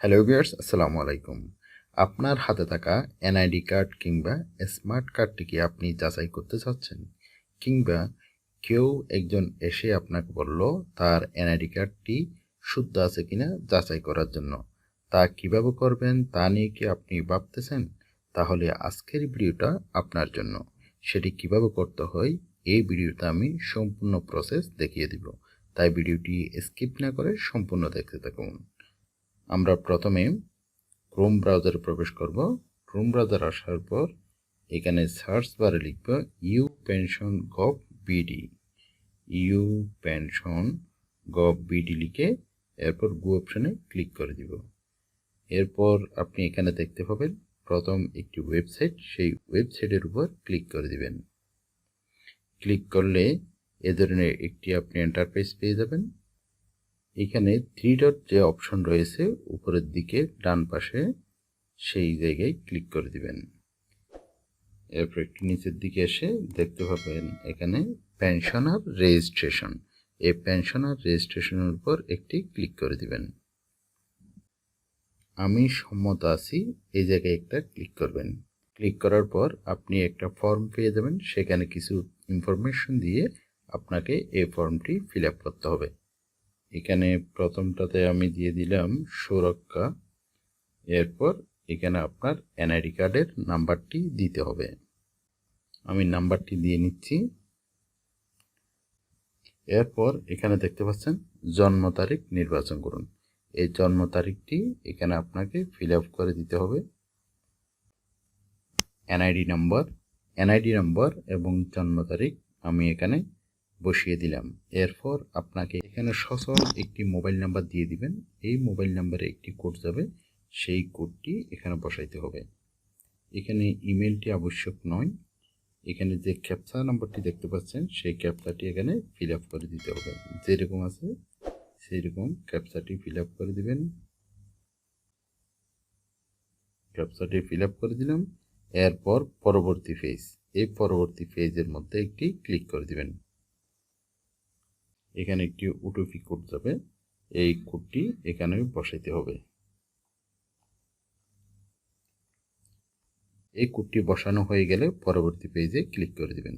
Hello viewers আসসালামু আলাইকুম আপনার হাতে থাকা এনআইডি কার্ড কিংবা স্মার্ট কার্ডটি কি আপনি যাচাই করতে চাচ্ছেন? কিংবা কেউ একজন এসে আপনাকে বলল, তার এনআইডি কার্ডটি শুদ্ধ আছে কিনা যাচাই করার জন্য? তা কীভাবে করবেন, তা নিয়ে কি আপনি ভাবতেছেন? তাহলে আজকের ভিডিওটা আপনার জন্য। সেটি কীভাবে করতে হয়, এই ভিডিওতে আমি সম্পূর্ণ প্রসেস দেখিয়ে দিব। তাই ভিডিওটি স্কিপ না করে সম্পূর্ণ দেখতে থাকুন। আমরা প্রথমে ক্রোম ব্রাউজারে প্রবেশ করব। ক্রোম ব্রাউজার আসার পর এখানে সার্চ বারে লিখব U pension gov BD U pension gov BD লিখে এরপর গু অপশানে ক্লিক করে দিব। এরপর আপনি এখানে দেখতে পাবেন প্রথম একটি ওয়েবসাইট সেই ওয়েবসাইটের উপর ক্লিক করে দিবেন। ক্লিক করলে এ ধরনের একটি আপনি এন্টারপ্রাইজ পেয়ে যাবেন। এখানে থ্রি ডট যে অপশন রয়েছে, উপরের দিকে ডান পাশে সেই জায়গায় ক্লিক করে দিবেন। এরপর একটু নিচের দিকে এসে দেখতে পাবেন এখানে পেনশনার রেজিস্ট্রেশন এই পেনশনার রেজিস্ট্রেশনের উপর একটি ক্লিক করে দিবেন। আমি সম্মত আছি, এই জায়গায় একটা ক্লিক করবেন। ক্লিক করার পর আপনি একটা ফর্ম পেয়ে যাবেন, সেখানে কিছু ইনফরমেশন দিয়ে আপনাকে এই ফর্মটি ফিল করতে হবে। এখানে প্রথমটাতে আমি দিয়ে দিলাম সুরক্ষা। এরপর এখানে আপনার এনআইডি কার্ডের নাম্বারটি দিতে হবে। আমি নাম্বারটি দিয়ে নিচ্ছি। এরপর এখানে দেখতে পাচ্ছেন জন্ম তারিখ নির্বাচন করুন। এই জন্ম তারিখটি এখানে আপনাকে ফিল করে দিতে হবে। এনআইডি নম্বর এনআইডি নম্বর এবং জন্ম তারিখ আমি এখানে বসিয়ে দিলাম। এরপর আপনাকে এখানে সচল একটি মোবাইল নাম্বার দিয়ে দিবেন। এই মোবাইল নাম্বারে একটি কোড যাবে। সেই কোডটি এখানে বসাইতে হবে। এখানে ইমেলটি আবশ্যক নয়। এখানে যে ক্যাপচা নাম্বারটি দেখতে পাচ্ছেন, সেই ক্যাপচাটি এখানে ফিল আপ করে দিতে হবে। যেরকম আছে সেই রকম ক্যাপচাটি ফিল আপ করে দিবেন। ক্যাপচাটি ফিল আপ করে দিলাম। এরপর পরবর্তী ফেজ এই পরবর্তী ফেজের মধ্যে একটি ক্লিক করে দিবেন। এখানে একটি ওটিপি কোড যাবে। এই কোডটি এখানে বসাইতে হবে। এই কোডটি বসানো হয়ে গেলে পরবর্তী পেজে ক্লিক করে দেবেন।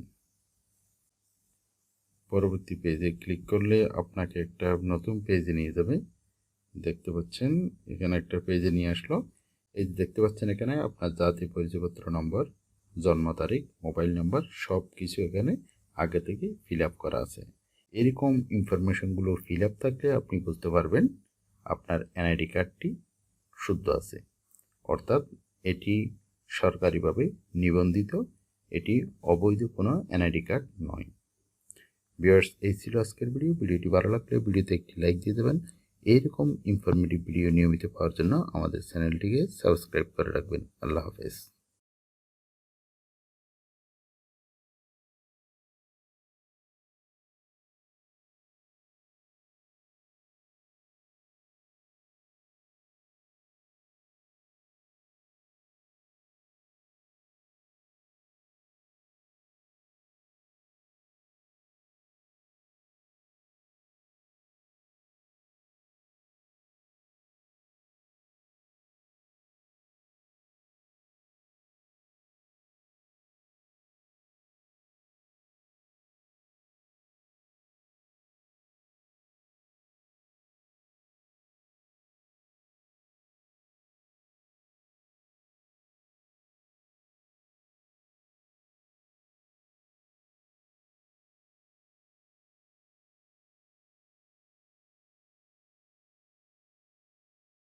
পরবর্তী পেজে ক্লিক করলে আপনাকে একটা নতুন পেজে নিয়ে যাবে। দেখতে পাচ্ছেন, এখানে একটা পেজে নিয়ে আসলো। এই দেখতে পাচ্ছেন এখানে আপনার জাতীয় পরিচয়পত্র নম্বর, জন্ম তারিখ মোবাইল নম্বর সব কিছু এখানে আগে থেকে ফিল আপ করা আছে। এরকম ইনফরমেশনগুলো ফিল আপ থাকলে আপনি বুঝতে পারবেন আপনার এনআইডি কার্ডটি শুদ্ধ আছে। অর্থাৎ এটি সরকারিভাবে নিবন্ধিত, এটি অবৈধ কোনো এনআইডি কার্ড নয়। বিয়ার্স এই ছিল আজকের ভিডিও ভিডিওটি ভালো লাগলে ভিডিওতে একটি লাইক দিয়ে দেবেন। এইরকম ইনফরমেটিভ ভিডিও নিয়মিত পাওয়ার জন্য আমাদের চ্যানেলটিকে সাবস্ক্রাইব করে রাখবেন। আল্লাহ হাফেজ।